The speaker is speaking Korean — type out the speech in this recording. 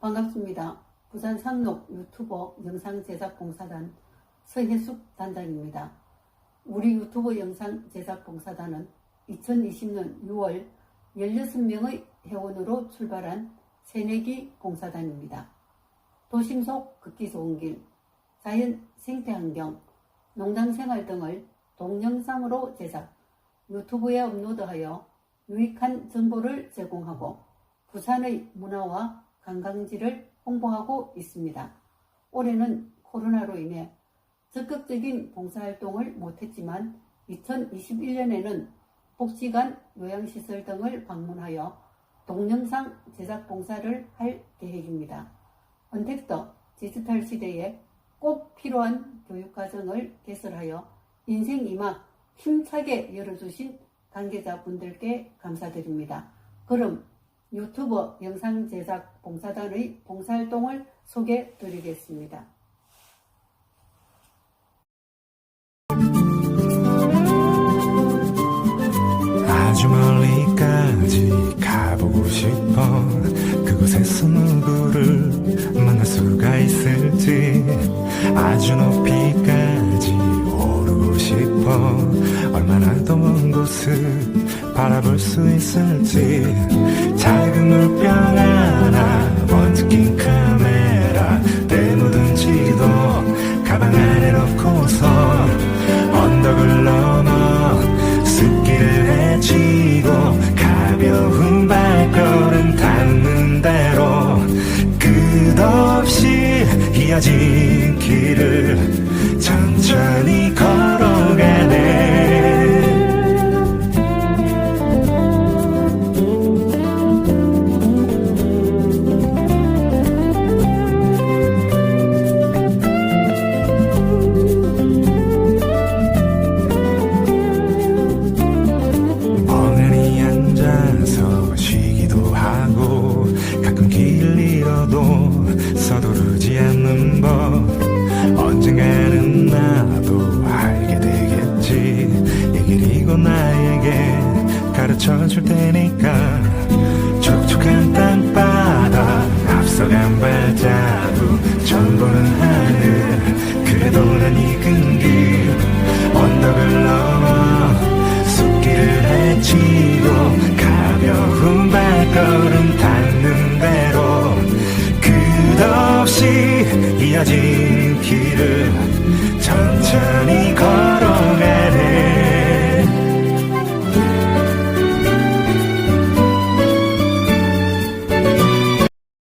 반갑습니다. 부산 상록 유튜버 영상 제작 봉사단 서혜숙 단장입니다. 우리 유튜버 영상 제작 봉사단은 2020년 6월 16명의 회원으로 출발한 새내기 봉사단입니다. 도심 속 걷기 좋은 길, 자연 생태 환경, 농장 생활 등을 동영상으로 제작, 유튜브에 업로드하여 유익한 정보를 제공하고 부산의 문화와 관광지를 홍보하고 있습니다. 올해는 코로나로 인해 적극적인 봉사활동을 못했지만 2021년에는 복지관, 요양시설 등을 방문하여 동영상 제작 봉사를 할 계획입니다. 언택트 디지털 시대에 꼭 필요한 교육과정을 개설하여 인생 이막 힘차게 열어주신 관계자분들께 감사드립니다. 그럼 유튜버 영상 제작 봉사단의 봉사활동을 소개해 드리겠습니다. 아주 멀리까지 가보고 싶어. 그곳에서 누구를 만날 수가 있을지. 아주 높이까지 오르고 싶어. 얼마나 더 먼 곳을 바라볼 수 있을지 물병 하나? 낀 카메라 때 묻은 지도 가방 안에 넣고서 언덕을 넘어 숲길을 헤치고 가벼운 발걸음 닿는 대로 끝없이 이어진 길을 천천히 줄 테니까. 촉촉한 땅바닥 앞서간 발자국 전보는 하늘 그래도 난 익은 길. 언덕을 넘어 숲길을 헤치고 가벼운 발걸음 닿는 대로 끝없이 이어진